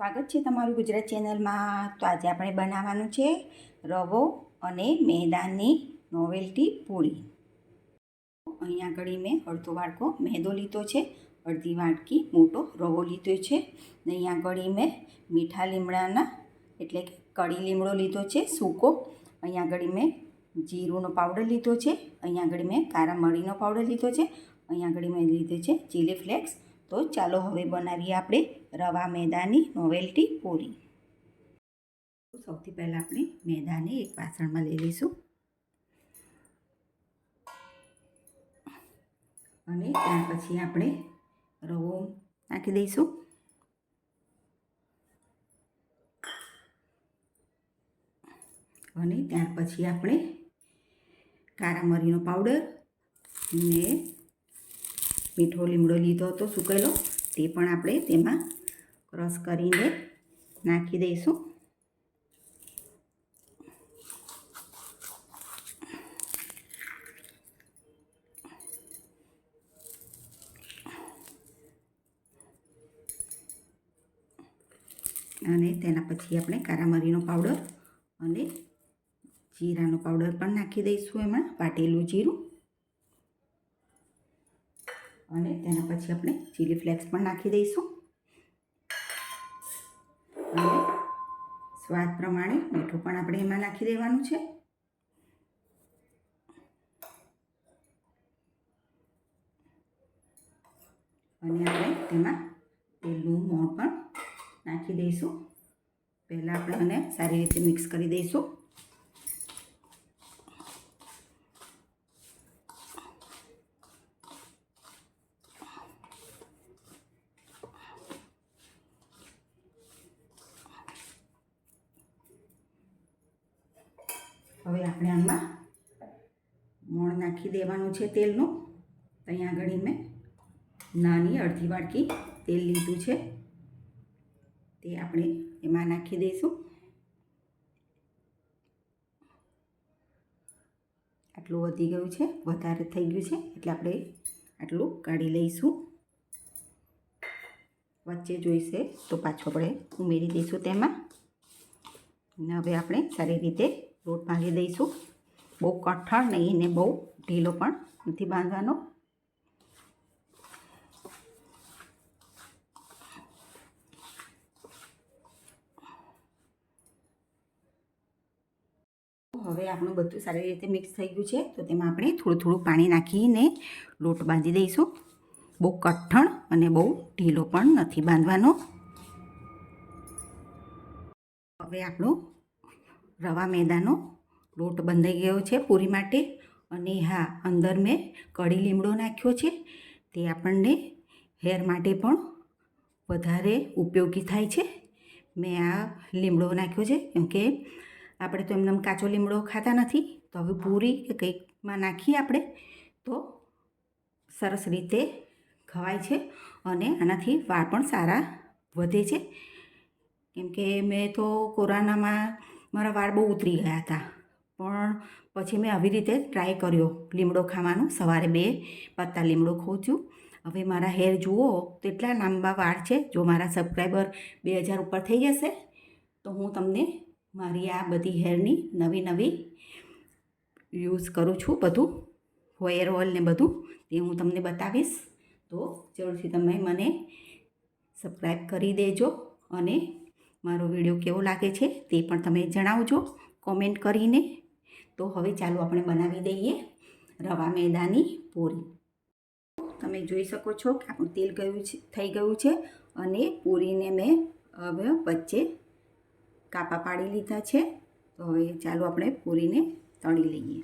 સ્વાગત છે તમારું ગુજરાત ચેનલમાં. તો આજે આપણે બનાવવાનું છે રવો અને મેદાની નોવેલ્ટી પૂરી. અહીંયા આગળ મેં અડધો વાડકો મેદો લીધો છે, અડધી વાટકી મોટો રવો લીધો છે અહીંયા આગળ મેં મીઠા લીમડાના, એટલે કે કડી લીમડો લીધો છે, સૂકો. અહીંયા આગળ મેં જીરુંનો પાવડર લીધો છે અહીંયા આગળ મેં કારા મરીનો પાવડર લીધો છે અહીંયા આગળ મેં લીધો છે ચીલી ફ્લેક્સ તો ચાલો હવે બનાવીએ આપણે રવા મેદાની નોવેલ્ટી પૂરી. સૌથી પહેલાં આપણે મેદાને એક વાસણમાં લઈ લઈશું. અને ત્યાર પછી આપણે રવો નાખી દઈશું. અને ત્યાર પછી આપણે કારા મરીનો પાવડર ને મીઠો લીમડો લીધો હતો સુકેલો, તે પણ આપણે તેમાં ક્રશ કરીને નાખી દઈશું. અને તેના પછી આપણે કારામરીનો પાવડર અને જીરાનો પાવડર પણ નાખી દઈશું એમાં, વાટેલું જીરું. અને તેના પછી આપણે ચીલી ફ્લેક્સ પણ નાખી દઈશું. અને સ્વાદ પ્રમાણે મીઠું પણ આપણે એમાં નાખી દેવાનું છે. અને આપણે તેમાં તેલનું મોણ પણ નાખી દઈશું. પહેલાં આપણે એને સારી રીતે મિક્સ કરી દઈશું. હવે આપણે આમાં મોણ નાખી દેવાનું છે તેલનું. અહીંયા આગળ મેં નાની અડધી વાટકી તેલ લીધું છે. તે આપણે એમાં નાખી દઈશું. આટલું વધી ગયું છે, વધારે થઈ ગયું છે, એટલે આપણે આટલું કાઢી લઈશું. વચ્ચે જોઈશે તો પાછું આપણે ઉમેરી દઈશું તેમાં. અને હવે આપણે સારી રીતે લોટ બાંધી દઈશું. બહુ કઠણ નહીં ને બહુ ઢીલો પણ નથી બાંધવાનો. હવે આપણું બધું સારી રીતે મિક્સ થઈ ગયું છે, તો તેમાં આપણે થોડું થોડું પાણી નાખીને લોટ બાંધી દઈશું. બહુ કઠણ અને બહુ ઢીલો પણ નથી બાંધવાનો. હવે આપણો રવા મેદાનો લોટ બંધાઈ ગયો છે પૂરી માટે અને હા, અંદર મેં કઢી લીમડો નાખ્યો છે. તે આપણને હેર માટે પણ વધારે ઉપયોગી થાય છે. મેં આ લીમડો નાખ્યો છે કેમકે આપણે તો એમને કાચો લીમડો ખાતા નથી. તો હવે પૂરી કે કંઈકમાં નાખીએ આપણે, તો સરસ રીતે ખવાય છે અને આનાથી વાળ પણ સારા વધે છે. કેમ કે મેં તો કોરોનામાં મારા વાળ બહુ ઉતરી ગયા હતા. પણ પછી મેં આવી રીતે ટ્રાય કર્યો લીમડો ખાવાનું. સવારે બે પત્તા લીમડો ખોચ્યું. હવે મારા હેર જુઓ તો એટલા લાંબા વાળ છે. જો મારા સબસ્ક્રાઈબર બે હજાર ઉપર થઈ જશે, તો હું તમને મારી આ બધી હેરની નવી નવી યુઝ કરું છું બધું હેર ઓઇલ ને બધું, તે હું તમને બતાવીશ. તો જરૂરથી તમે મને સબસ્ક્રાઈબ કરી દેજો અને મારો વીડિયો કેવો લાગે છે તે પણ તમે જણાવજો કોમેન્ટ કરીને. તો હવે ચાલો આપણે બનાવી દઈએ રવા મેદાની પૂરી. તમે જોઈ શકો છો કે આપણું તેલ ગયું છે, થઈ ગયું છે અને પૂરીને મેં હવે વચ્ચે કાપા પાડી લીધા છે. તો હવે ચાલો આપણે પૂરીને તળી લઈએ.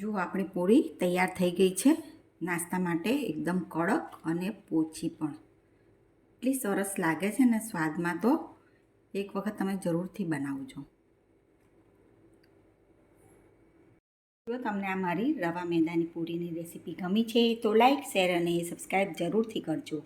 જો આપણી પૂરી તૈયાર થઈ ગઈ છે, નાસ્તા માટે એકદમ કડક અને પોચી પણ. એટલી સરસ લાગે છે ને સ્વાદમાં તો, એક વખત તમે જરૂરથી બનાવજો. જો તમને આ મારી રવા મેદાની પૂરીની રેસીપી ગમી છે, તો લાઈક, શેર અને સબસ્ક્રાઈબ જરૂરથી કરજો.